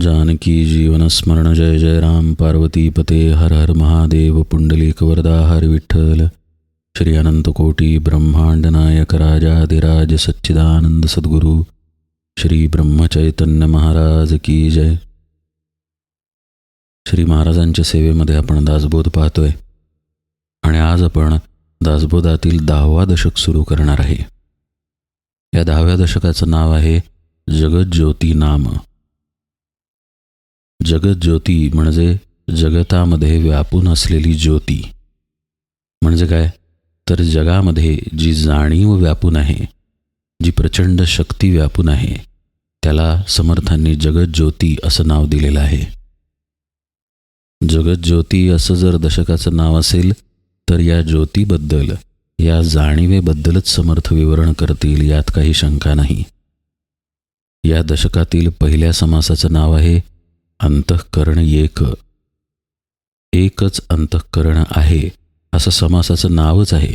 जानकी जीवनस्मरण जय जय राम पार्वती पते हर हर महादेव पुंडलिक वरदा हर विठ्ठल। श्री अनंत कोटी ब्रह्मांड नायक राजाधिराज सच्चिदानंद सद्गुरू श्री ब्रह्मचैतन्य महाराज की जय। श्री महाराजांच्या सेवेमध्ये आपण दासबोध पाहतोय. आणि आज आपण दासबोधातील दहावा दशक सुरू करणार आहे. या दहाव्या दशकाचं नाव आहे जगज्योती नाम. जगज्योती म्हणजे जगतामध्ये व्यापून असलेली ज्योती. म्हणजे काय? तर जगामध्ये जी जाणीव व्यापून आहे जी प्रचंड शक्ती व्यापून आहे त्याला समर्थांनी जगज्योती असं नाव दिलेलं आहे. जगज्योती असं जर दशकाचं नाव असेल तर या ज्योतीबद्दल या जाणीवेबद्दलच समर्थ विवरण करतील यात काही शंका नाही. या दशकातील पहिल्या समासाचं नाव आहे अंतःकरण एक. एकच अंतःकरण आहे असं समासाचं नावच आहे.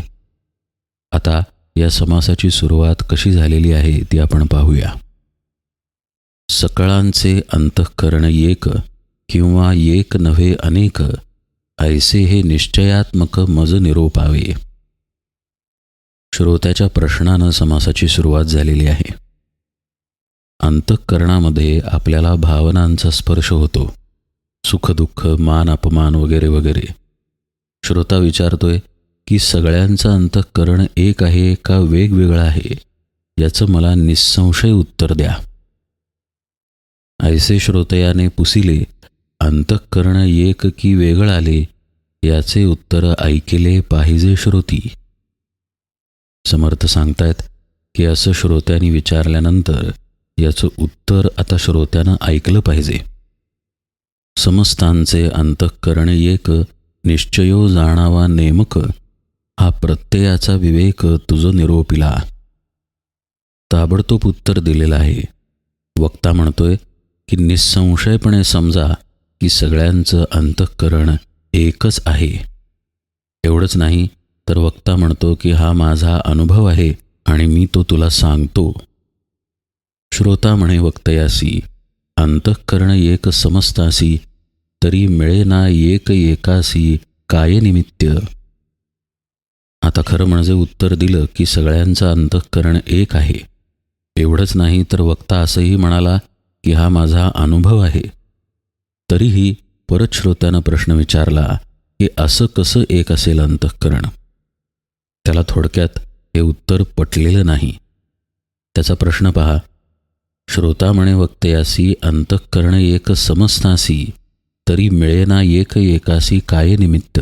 आता या समासाची सुरुवात कशी झालेली आहे ती आपण पाहूया. सकळांचे अंतःकरण एक किंवा एक नव्हे अनेक ऐसे हे निश्चयात्मक मज निरोपावे. श्रोत्याच्या प्रश्नानं समासाची सुरुवात झालेली आहे. अंतःकरणामध्ये आपल्याला भावनांचा स्पर्श होतो. सुखदुःख मान अपमान वगैरे वगैरे. श्रोता विचारतोय की सगळ्यांचं अंतःकरण एक आहे का वेगवेगळं आहे? याचं मला निसंशय उत्तर द्या. ऐसे श्रोतयाने पुसिले अंतःकरण एक की वेगळं आले याचे उत्तर ऐकले पाहिजे श्रोती. समर्थ सांगतायत की असं श्रोत्यांनी विचारल्यानंतर याचं उत्तर आता श्रोत्यानं ऐकलं पाहिजे. समस्तांचे अंतःकरण एक निश्चयो जाणावा नेमक हा प्रत्ययाचा विवेक तुझं निरोपिला. ताबडतोब उत्तर दिलेलं आहे. वक्ता म्हणतोय की निसंशयपणे समजा की सगळ्यांचं अंतःकरण एकच आहे. एवढंच नाही तर वक्ता म्हणतो की हा माझा अनुभव आहे आणि मी तो तुला सांगतो. श्रोता म्हणे वक्तयासी अंतःकरण एक समस्तासी तरी मिळेना एक एकासी काय निमित्त आता खरं म्हणजे उत्तर दिलं की सगळ्यांचं अंतःकरण एक आहे. एवढंच नाही तर वक्ता असंही म्हणाला की हा माझा अनुभव आहे. तरीही परत श्रोत्यानं प्रश्न विचारला की असं कसं एक असेल अंतःकरण? त्याला थोडक्यात हे उत्तर पटलेलं नाही. त्याचा प्रश्न पहा श्रोता म्हणे वक्तयासी अंतःकरण एक समजतासी तरी मिळेना एक एकासी काय निमित्त?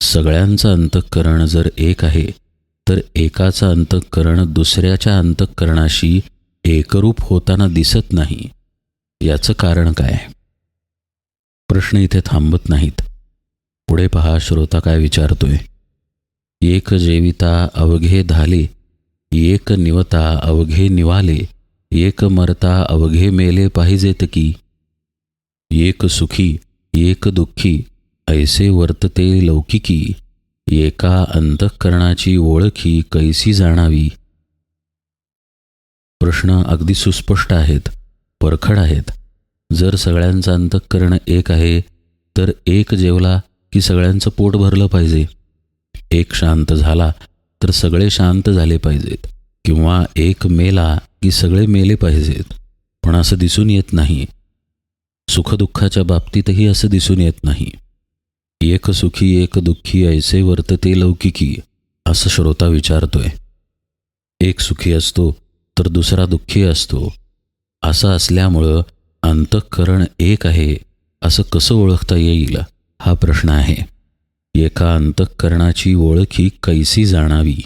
सगळ्यांचं अंतःकरण जर एक आहे तर एकाचं अंतःकरण दुसऱ्याच्या अंतःकरणाशी एकरूप होताना दिसत नाही. याचं कारण काय? प्रश्न इथे थांबत नाहीत. पुढे पहा श्रोता काय विचारतोय. एक जेविता अवघे धाले एक निवता अवघे निवाले एक मरता अवघे मेले पाहिजेत की एक सुखी एक दुःखी ऐसे वर्तते लौकिकी एका अंतःकरणाची ओळखी कैसी जाणावी प्रश्न अगदी सुस्पष्ट आहेत परखड आहेत जर सगळ्यांचं अंतःकरण एक आहे तर एक जेवला की सगळ्यांचं पोट भरलं पाहिजे एक शांत झाला तर सगळे शांत झाले पाहिजेत. किंवा एक मेला की सगळे मेले पाहिजेत. पण असं दिसून येत नाही. सुखदुःखाच्या बाबतीतही असं दिसून येत नाही. एक सुखी एक दुःखी ऐसे वर्तते लौकिकी असं श्रोता विचारतोय. एक सुखी असतो तर दुसरा दुःखी असतो. असं असल्यामुळं अंतःकरण एक आहे असं कसं ओळखता येईल? हा प्रश्न आहे. एका अंतःकरणाची ओळखी कैसी जाणावी?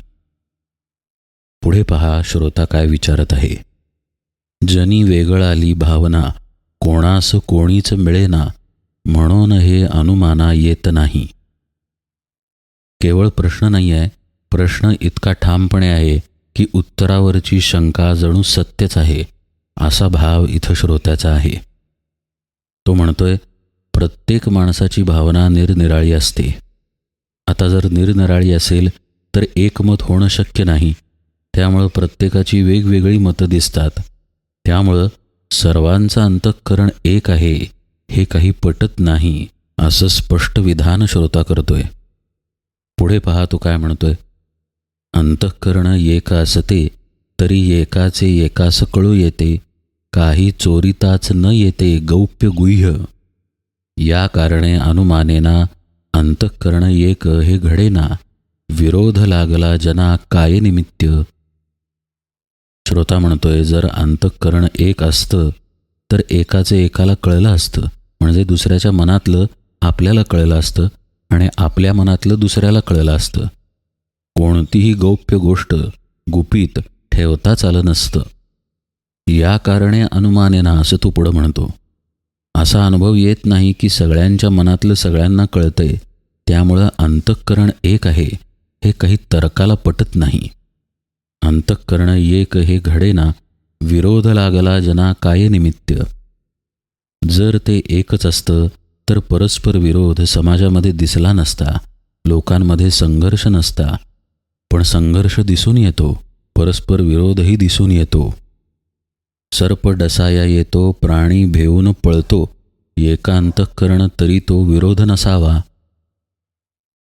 पुढे पहा श्रोता काय विचारत आहे. जनी वेगळ आली भावना कोणास कोणीच मिळेना म्हणून हे अनुमाना येत नाही. केवळ प्रश्न नाही आहे प्रश्न इतका ठामपणे आहे की उत्तरावरची शंका जणू सत्यच आहे असा भाव इथं श्रोत्याचा आहे. तो म्हणतोय प्रत्येक माणसाची भावना निरनिराळी असते. आता जर निरनिराळी असेल तर एकमत होणं शक्य नाही. त्यामुळं प्रत्येकाची वेगवेगळी मतं दिसतात. त्यामुळं सर्वांचं अंतःकरण एक आहे हे काही पटत नाही असं स्पष्ट विधान श्रोता करतोय. पुढे पहा तो काय म्हणतोय. अंतःकरण एक असते तरी एकाचे एकास कळू येते. काही चोरिताच न येते गौप्य गुह्य. या कारणे अनुमानेना अंतःकरण एक हे घडेना विरोध लागला जना काय निमित्त? श्रोता म्हणतोय जर अंतःकरण एक असतं तर एकाचे एकाला कळलं असतं. म्हणजे दुसऱ्याच्या मनातलं आपल्याला कळलं असतं आणि आपल्या मनातलं दुसऱ्याला कळलं असतं. कोणतीही गौप्य गोष्ट गुपित ठेवताच आलं नसतं. या कारणे अनुमानेना असं तो पुढं म्हणतो. असा अनुभव येत नाही की सगळ्यांच्या मनातलं सगळ्यांना कळतंय. त्यामुळं अंतःकरण एक आहे हे काही तर्काला पटत नाही. अंतःकरण एक हे घडेना विरोध लागला जना काय निमित्त? जर ते एकच असतं तर परस्पर विरोध समाजामध्ये दिसला नसता लोकांमध्ये संघर्ष नसता. पण संघर्ष दिसून येतो परस्पर विरोधही दिसून येतो. सर्प डसाया येतो प्राणी भेऊन पळतो एका अंतःकरण तरी तो विरोध नसावा.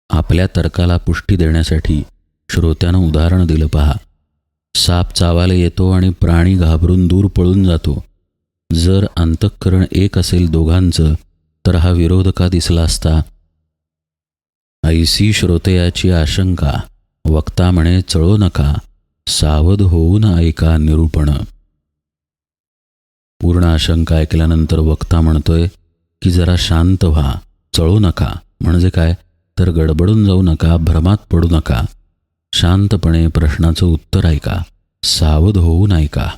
आपल्या तर्काला पुष्टी देण्यासाठी श्रोत्यानं उदाहरण दिलं पहा. साप चावायला येतो आणि प्राणी घाबरून दूर पळून जातो. जर अंतःकरण एक असेल दोघांचं तर हा विरोध का दिसला असता? ऐसी श्रोतयाची आशंका. वक्ता म्हणे चळो नका. सावध होऊन ऐका निरूपण. पूर्ण आशंका ऐकल्यानंतर वक्ता म्हणतोय की जरा शांत व्हा चळू नका. म्हणजे काय? तर गडबडून जाऊ नका भ्रमात पडू नका. शांतपणे प्रश्नाचं उत्तर ऐका. सावध होऊन ऐका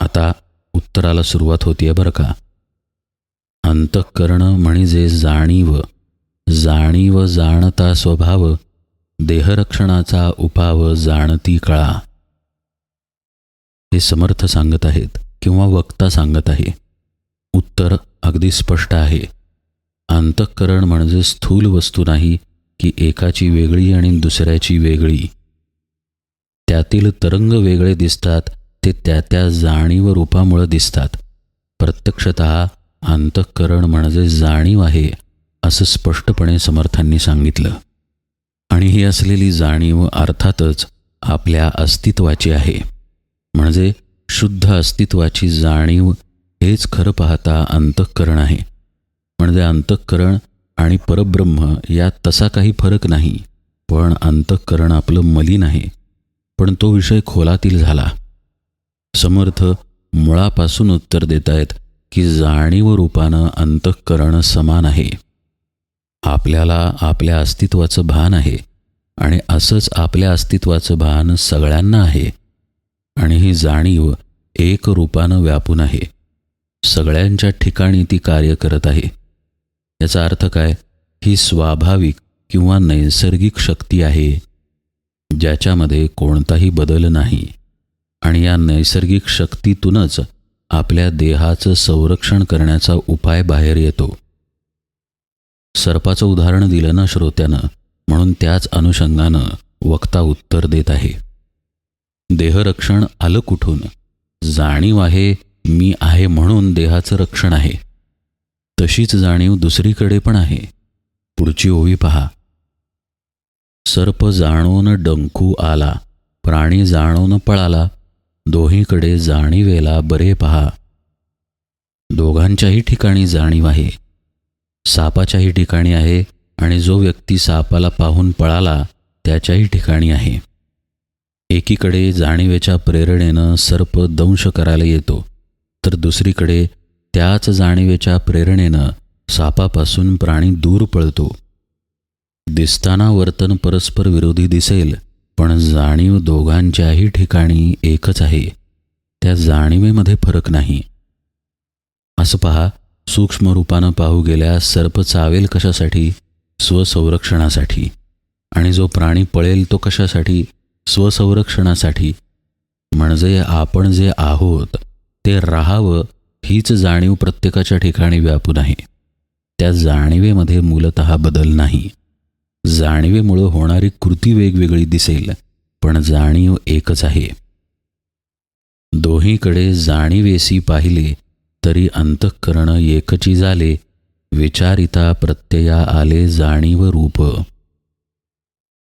आता उत्तराला सुरुवात होतीये बरं का? अंतःकरण म्हणजे जाणीव. जाणीव जाणता स्वभाव. देहरक्षणाचा उपाव जाणती कळा. हे समर्थ सांगत आहेत. किंवा वक्ता सांगत आहे. उत्तर अगदी स्पष्ट आहे. अंतःकरण म्हणजे स्थूल वस्तू नाही की एकाची वेगळी आणि दुसऱ्याची वेगळी. त्यातील तरंग वेगळे दिसतात ते त्या त्या जाणीव रूपामुळं दिसतात. प्रत्यक्षत अंतःकरण म्हणजे जाणीव आहे असं स्पष्टपणे समर्थांनी सांगितलं. आणि ही असलेली जाणीव अर्थातच आपल्या अस्तित्वाची आहे. म्हणजे शुद्ध अस्तित्वाची जाणीव हेच खरं पाहता अंतःकरण आहे. म्हणजे अंतःकरण आणि परब्रह्म यात तसा काही फरक नाही पण अंतःकरण आपलं मलिन आहे. पण तो विषय खोलातील झाला. समर्थ मुळापासून उत्तर देत आहेत की जाणीव रूपानं अंतःकरण समान आहे. आपल्याला आपल्या अस्तित्वाचं भान आहे आणि असंच आपल्या अस्तित्वाचं भान सगळ्यांना आहे. आणि ही जाणीव एक रूपानं व्यापून आहे. सगळ्यांच्या ठिकाणी ती कार्य करत आहे. याचा अर्थ काय? ही स्वाभाविक किंवा नैसर्गिक शक्ती आहे ज्याच्यामध्ये कोणताही बदल नाही. आणि या नैसर्गिक शक्तीतूनच आपल्या देहाचं संरक्षण करण्याचा उपाय बाहेर येतो. सर्पाचं उदाहरण दिलं ना श्रोत्यानं म्हणून त्याच अनुषंगानं वक्ता उत्तर देत आहे. देहरक्षण आलं कुठून? जाणीव आहे मी आहे म्हणून देहाचं रक्षण आहे. तशीच जाणीव दुसरीकडे पण आहे. पुढची ओवी पहा. सर्प जाणून डंकू आला प्राणी जाणून पळाला दोहीकडे जाणीवेला बरे पहा. दोघांच्याही ठिकाणी जाणीव आहे. सापाच्याही ठिकाणी आहे आणि जो व्यक्ती सापाला पाहून पळाला त्याच्याही ठिकाणी आहे. एकीकडे जाणीवेच्या प्रेरणेनं सर्प दंश करायला येतो तर दुसरीकडे त्याच जाणीवेच्या प्रेरणेनं सापापासून प्राणी दूर पळतो. दिसताना वर्तन परस्पर विरोधी दिसेल पण जाणीव दोघांच्याही ठिकाणी एकच आहे. त्या जाणीवेमध्ये फरक नाही. असं पहा सूक्ष्म रूपानं पाहू गेल्यास सर्प चावेल कशासाठी? स्वसंरक्षणासाठी. आणि जो प्राणी पळेल तो कशासाठी? स्वसंरक्षणासाठी. म्हणजे आपण जे आहोत ते राहावं हीच जाणीव प्रत्येकाच्या ठिकाणी व्यापून आहे त्या जाणीवेमध्ये मूलत बदल नाही. जाणीवेमुळं होणारी कृती वेगवेगळी दिसेल पण जाणीव एकच आहे. दोहीकडे जाणीवेसी पाहिले तरी अंतःकरण एकची झाले विचारिता प्रत्यया आले जाणीव रूप.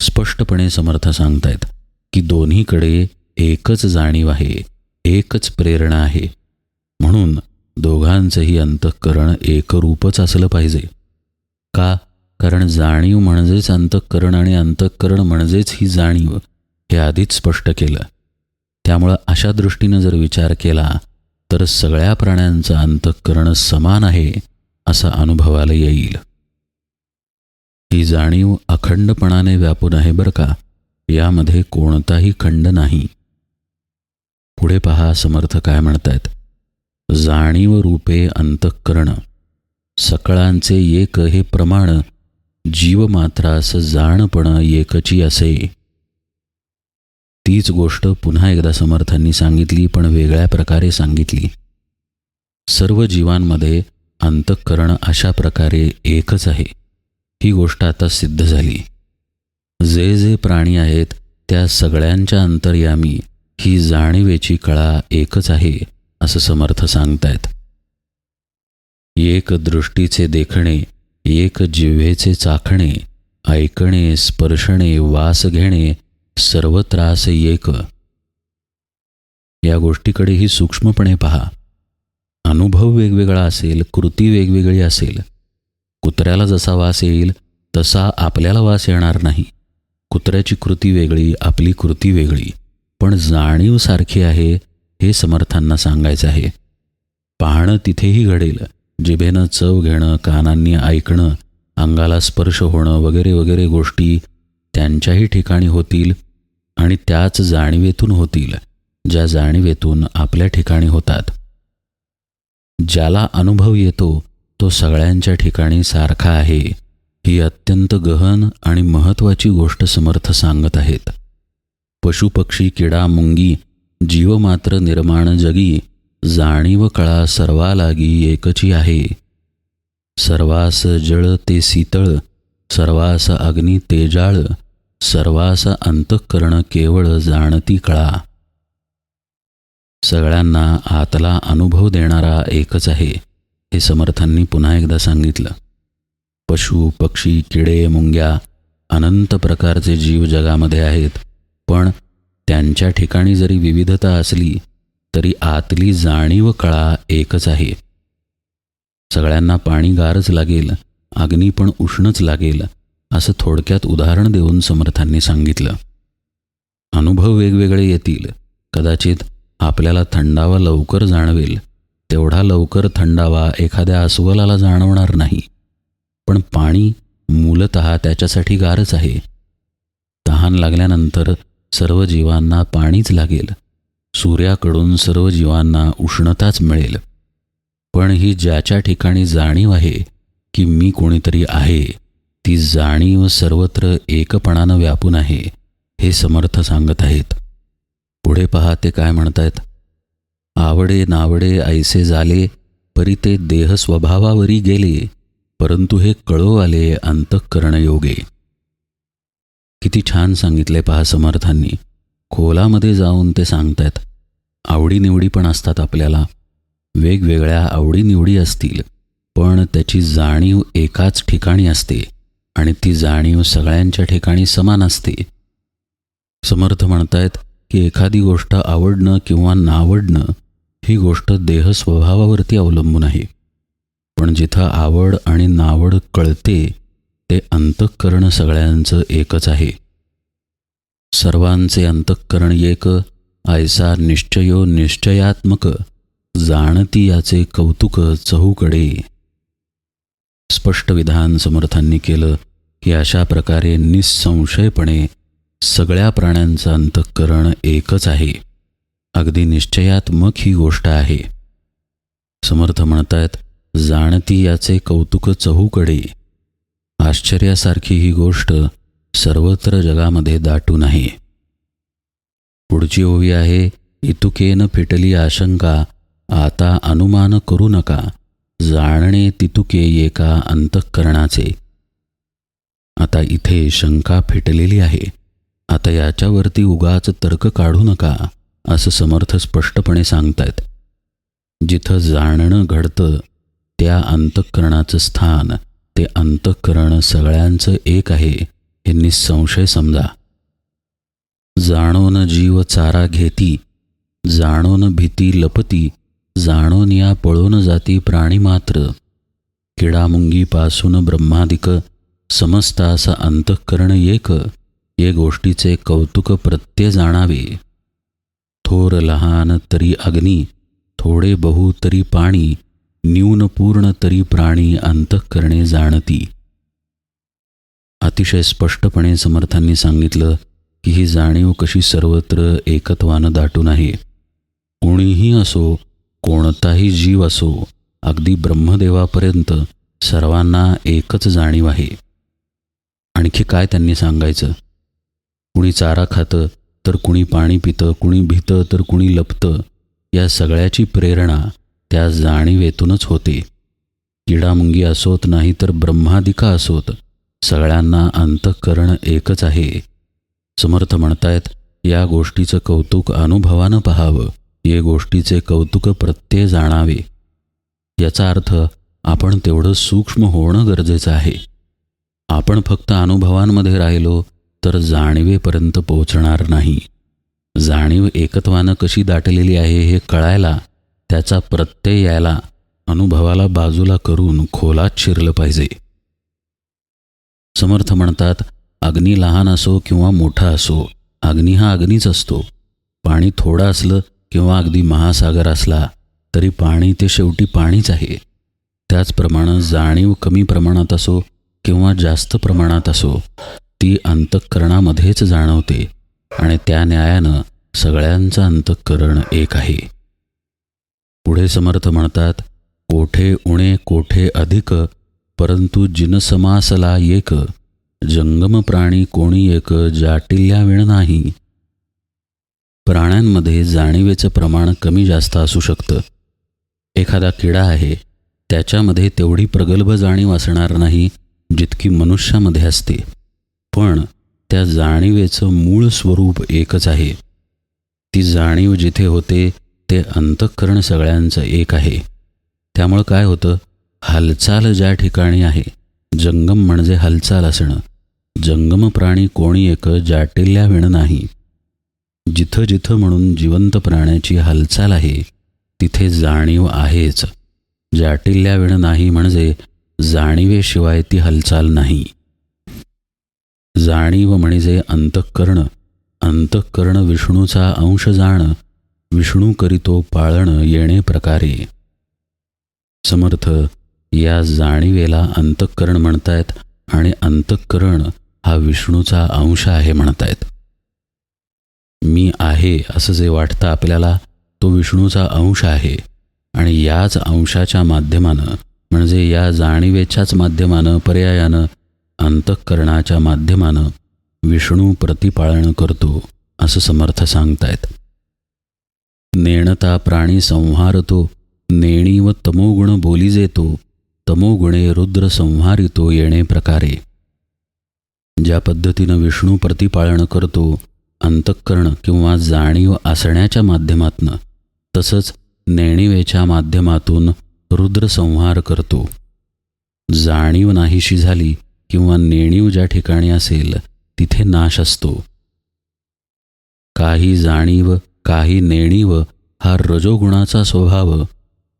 स्पष्टपणे समर्थ सांगतायत. की दोन्हीकडे एकच जाणीव आहे एकच प्रेरणा आहे. म्हणून दोघांचंही अंतःकरण एकरूपच असलं पाहिजे. का? कारण जाणीव म्हणजेच अंतःकरण आणि अंतःकरण म्हणजेच ही जाणीव हे आधीच स्पष्ट केलं. त्यामुळं अशा दृष्टीनं जर विचार केला तर सगळ्या प्राण्यांचं अंतःकरण समान आहे असा अनुभवाला येईल. ही जाणीव अखंडपणाने व्यापून आहे बरं का? यामध्ये कोणताही खंड नाही. पुढे पहा समर्थ काय म्हणतायत. जाणीव रूपे अंतःकरण. सकळांचे एक हे प्रमाण जीवमात्रास जाणपण एकची असे. तीच गोष्ट पुन्हा एकदा समर्थांनी सांगितली पण वेगळ्या प्रकारे सांगितली. सर्व जीवांमध्ये अंतःकरण अशा प्रकारे एकच आहे. ही गोष्ट आता सिद्ध झाली. जे जे प्राणी आहेत त्या सगळ्यांच्या अंतर्यामी ही जाणीवेची कळा एकच आहे असं समर्थ सांगतायत. एक दृष्टीचे देखणे एक जिव्हेचे चाखणे ऐकणे स्पर्शणे वास घेणे सर्व त्रास एक. या गोष्टीकडेही सूक्ष्मपणे पहा. अनुभव वेगवेगळा असेल कृती वेगवेगळी असेल. कुत्र्याला जसा वास येईल तसा आपल्याला वास येणार नाही. कुत्र्याची कृती वेगळी आपली कृती वेगळी. पण जाणीव सारखी आहे हे समर्थांना सांगायचं आहे. पाहणं तिथेही घडेल. जिभेनं चव घेणं कानांनी ऐकणं अंगाला स्पर्श होणं वगैरे वगैरे गोष्टी त्यांच्याही ठिकाणी होतील आणि त्याच जाणीवेतून होतील ज्या जाणीवेतून आपल्या ठिकाणी होतात. ज्याला अनुभव येतो तो सगळ्यांच्या ठिकाणी सारखा आहे. ही अत्यंत गहन आणि महत्त्वाची गोष्ट समर्थ सांगत आहेत. पशुपक्षी किडा मुंगी जीवमात्र निर्माण जगी जाणीव कळा सर्वा लागी एकची आहे. सर्वास जळ ते शीतळ सर्वास अग्नी तेजाळ सर्वास अंतःकरण केवळ जाणती कळा. सगळ्यांना आतला अनुभव देणारा एकच आहे हे समर्थांनी पुन्हा एकदा सांगितलं. पशु पक्षी किडे मुंग्या अनंत प्रकारचे जीव जगामध्ये आहेत. पण त्यांच्या ठिकाणी जरी विविधता असली तरी आतली जाणीव कळा एकच आहे. सगळ्यांना पाणी गारच लागेल अग्नी पण उष्णच लागेल असं थोडक्यात उदाहरण देऊन समर्थांनी सांगितलं. अनुभव वेगवेगळे येतील. कदाचित आपल्याला थंडावा लवकर जाणवेल. तेवढा लवकर थंडावा एखाद्या अस्वलाला जाणवणार नाही. पण पाणी मूलत त्याच्यासाठी गारच आहे. तहान लागल्यानंतर सर्व जीवांना पाणीच लागेल. सूर्याकडून सर्व जीवांना उष्णताच मिळेल. पण ही ज्याच्या ठिकाणी जाणीव आहे की मी कोणीतरी आहे ती जाणीव सर्वत्र एकपणानं व्यापून आहे हे समर्थ सांगत आहेत. पुढे पहा ते काय म्हणतायत. आवडे नावडे ऐसे झाले परी ते देह स्वभावावरी गेले. परंतु हे कळो आले अंतःकरण योगे किती छान सांगितले पहा समर्थांनी. खोलामध्ये जाऊन ते सांगतायत आवडीनिवडी पण असतात आपल्याला. वेगवेगळ्या आवडीनिवडी असतील पण त्याची जाणीव एकाच ठिकाणी असते आणि ती जाणीव सगळ्यांच्या ठिकाणी समान असते. समर्थ म्हणतायत की एखादी गोष्ट आवडणं किंवा नावडणं ही गोष्ट देह स्वभावावरती अवलंबून आहे. पण जिथं आवड आणि नावड कळते ते अंतःकरण सगळ्यांचं एकच आहे. सर्वांचे अंतःकरण एक ऐसा निश्चयो निश्चयात्मक जाणती याचे कौतुक चहूकडे. स्पष्ट विधान समर्थांनी केलं की अशा प्रकारे निसंशयपणे सगळ्या प्राण्यांचं अंतःकरण एकच आहे. अगदी निश्चयात्मक ही गोष्ट आहे. समर्थ म्हणतायत जाणती याचे कौतुक चहूकडे. आश्चर्यासारखी ही गोष्ट सर्वत्र जगामध्ये दाटून आहे पुढची ओवी आहे इतुकेन फिटली आशंका आता अनुमान करू नका जाणणे तितुके एका अंतःकरणाचे. आता इथे शंका फिटलेली आहे आता याच्यावरती उगाच तर्क काढू नका असं समर्थ स्पष्टपणे सांगतायत. जिथं जाणणं घडतं त्या अंतःकरणाचं स्थान ते अंतःकरण सगळ्यांचं एक आहे हे निसंशय समजा. जाणोन जीव चारा घेती जाणोन भीती लपती जाणोन या पळून जाती प्राणी मात्र. किडामुंगीपासून ब्रह्मादिक समस्त असं अंतःकरण एक ये गोष्टीचे कौतुक प्रत्यय जाणावे. थोर लहान तरी अग्नी थोडे बहु तरी पाणी न्यूनपूर्ण तरी प्राणी अंतःकरणे जाणती. अतिशय स्पष्टपणे समर्थांनी सांगितलं की ही जाणीव कशी सर्वत्र एकत्वानं दाटून आहे. कोणीही असो कोणताही जीव असो अगदी ब्रह्मदेवापर्यंत सर्वांना एकच जाणीव आहे. आणखी काय त्यांनी सांगायचं? कुणी चारा खातं तर कुणी पाणी पितं कुणी भितं तर कुणी लपतं या सगळ्याची प्रेरणा त्या जाणीवेतूनच होते. किडामुंगी असोत नाही तर ब्रह्मादिका असोत. सगळ्यांना अंतःकरण एकच आहे. समर्थ म्हणतायत या गोष्टीचं कौतुक अनुभवानं पहावं. ये गोष्टीचे कौतुक प्रत्यय जाणावे. याचा अर्थ आपण तेवढं सूक्ष्म होणं गरजेचं आहे. आपण फक्त अनुभवांमध्ये राहिलो तर जाणीवेपर्यंत पोहोचणार नाही. जाणीव एकत्वानं कशी दाटलेली आहे हे कळायला त्याचा प्रत्यय यायला अनुभवाला बाजूला करून खोलात शिरलं पाहिजे. समर्थ म्हणतात अग्नी लहान असो किंवा मोठा असो अग्नी हा अग्नीच असतो. पाणी थोडं असलं किंवा अगदी महासागर असला तरी पाणी ते शेवटी पाणीच आहे. त्याचप्रमाणे जाणीव कमी प्रमाणात असो किंवा जास्त प्रमाणात असो ती अंतःकरणामध्येच जाणवते आणि त्या न्यायानं सगळ्यांचं अंतःकरण एक आहे. पुढे समर्थ म्हणतात कोठे उणे कोठे अधिक परंतु जिनसमासला एक जंगम प्राणी कोणी एक जाटिल्या वेळ नाही. प्राण्यांमध्ये जाणीवेचं प्रमाण कमी जास्त असू शकतं. एखादा किडा आहे त्याच्यामध्ये तेवढी प्रगल्भ जाणीव असणार नाही जितकी मनुष्यामध्ये असते. पण त्या जाणीवेचं मूळ स्वरूप एकच आहे. ती जाणीव जिथे होते ते अंतःकरण सगळ्यांचं एक आहे. त्यामुळं काय होतं? हालचाल ज्या ठिकाणी आहे जंगम म्हणजे हालचाल असणं. जंगम प्राणी कोणी एक जाटिल्या विण नाही. जिथं जिथं म्हणून जिवंत प्राण्याची हालचाल आहे तिथे जाणीव आहेच. जाटिल्या विण नाही म्हणजे जाणीवेशिवाय ती हालचाल नाही. जाणीव म्हणजे अंतःकरण. अंतःकरण विष्णूचा अंश जाण. विष्णू करीतो पाळण येणे प्रकारे. समर्थ या जाणीवेला अंतःकरण म्हणतायत आणि अंतःकरण हा विष्णूचा अंश आहे म्हणतायत. मी आहे असं जे वाटतं आपल्याला तो विष्णूचा अंश आहे. आणि याच अंशाच्या माध्यमानं म्हणजे या जाणीवेच्याच माध्यमानं पर्यायानं अंतःकरणाच्या माध्यमानं विष्णू प्रतिपाळन करतो असं समर्थ सांगतायत. नेणता प्राणी संहारतो नेणी व तमोगुण बोली जेतो तमोगुणे रुद्र संहारितो येणे प्रकारे. ज्या पद्धतीनं विष्णू प्रतिपाळन करतो अंतःकरण किंवा जाणीव असण्याच्या माध्यमातनं तसंच नेणिवेच्या माध्यमातून रुद्र संहार करतो. जाणीव नाहीशी झाली किंवा नेणीव ज्या ठिकाणी असेल तिथे नाश असतो. काही जाणीव काही नेणीव हा रजोगुणाचा स्वभाव.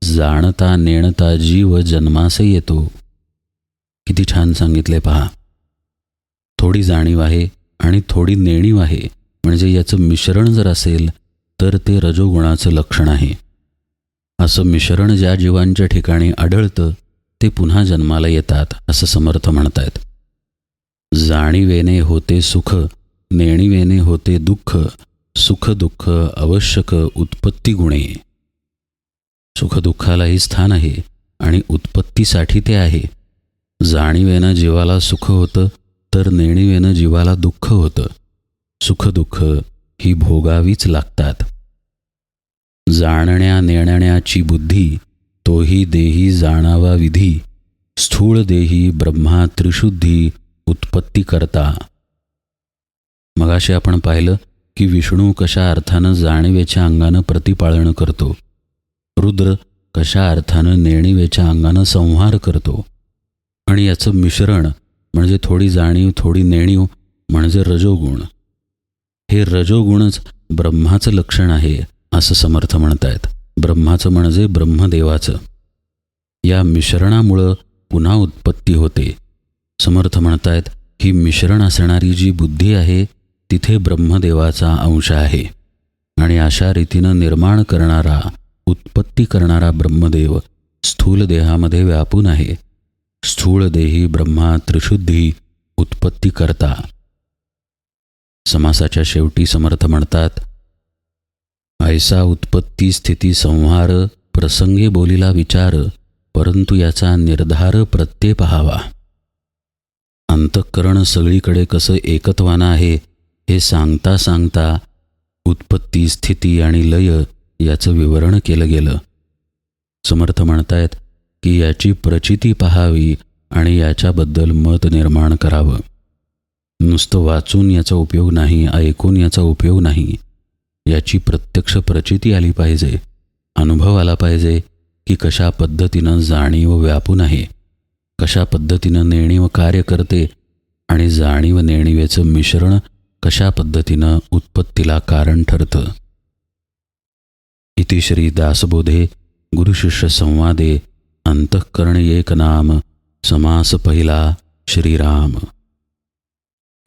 जाणता नेणता जीव जन्मास येतो. किती छान सांगितले पहा. थोडी जाणीव आहे आणि थोडी नेणीव आहे. म्हणजे याचं मिश्रण जर असेल तर ते रजोगुणाचं लक्षण आहे. असं मिश्रण ज्या जीवांच्या ठिकाणी आढळतं ते पुन्हा जन्माला येतात असं समर्थ म्हणतायत. जाणीवेने होते सुख नेणीवेने होते दुःख सुखदुःख आवश्यक उत्पत्ती गुणे. सुखदुःखालाही स्थान आहे आणि उत्पत्तीसाठी ते आहे. जाणीवेनं जीवाला सुख होतं तर नेणीवेनं जीवाला दुःख होतं. सुखदुःख ही भोगावीच लागतात. जाणण्या नेणण्याची बुद्धी तोही देही जाणावा विधी. स्थूळ देही ब्रह्मा त्रिशुद्धी उत्पत्ती करता. मगाशी आपण पाहिलं की विष्णू कशा अर्थानं जाणीवेच्या अंगानं प्रतिपाळणं करतो? रुद्र कशा अर्थानं नेणिवेच्या अंगानं संहार करतो? आणि याचं मिश्रण म्हणजे थोडी जाणीव थोडी नेणीव म्हणजे रजोगुण. हे रजोगुणच ब्रह्माचं लक्षण आहे असं समर्थ म्हणतायत. ब्रह्माचं म्हणजे ब्रह्मदेवाचं. या मिश्रणामुळं पुन्हा उत्पत्ती होते. समर्थ म्हणतायत ही मिश्रण असणारी जी बुद्धी आहे तिथे ब्रह्मदेवाचा अंश आहे. आणि अशा रीतीनं निर्माण करणारा उत्पत्ती करणारा ब्रह्मदेव स्थूल देहामध्ये व्यापून आहे. स्थूळ देही ब्रह्मा त्रिशुद्धी उत्पत्ती करता. समासाच्या शेवटी समर्थ म्हणतात ऐसा उत्पत्ती स्थिती संहार प्रसंगे बोलीला विचार परंतु याचा निर्धार प्रत्यय पहावा. अंतःकरण सगळीकडे कसं एकत्वानं आहे हे सांगता सांगता उत्पत्ती स्थिती आणि लय याचं विवरण केलं गेलं. समर्थ म्हणतायत की याची प्रचिती पहावी आणि याच्याबद्दल मत निर्माण करावं. नुसतं वाचून याचा उपयोग नाही ऐकून याचा उपयोग नाही. याची प्रत्यक्ष प्रचिती आली पाहिजे अनुभव आला पाहिजे की कशा पद्धतीनं जाणीव व्यापून आहे कशा पद्धतीनं नेणीव कार्य करते आणि जाणीव नेणीवेचं मिश्रण कशा पद्धतीनं उत्पत्तीला कारण ठरतं? इति श्री दासबोधे गुरुशिष्य संवादे अंतःकरण एक नाम समास पहिला श्रीराम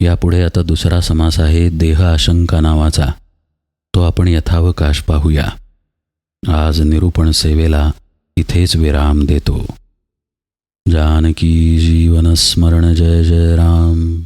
यापुढे आता दुसरा समास आहे देह आशंका नावाचा. तो आपण यथावकाश पाहूया. आज निरूपण सेवेला इथेच विराम देतो. जानकी जीवन स्मरण जय जय राम.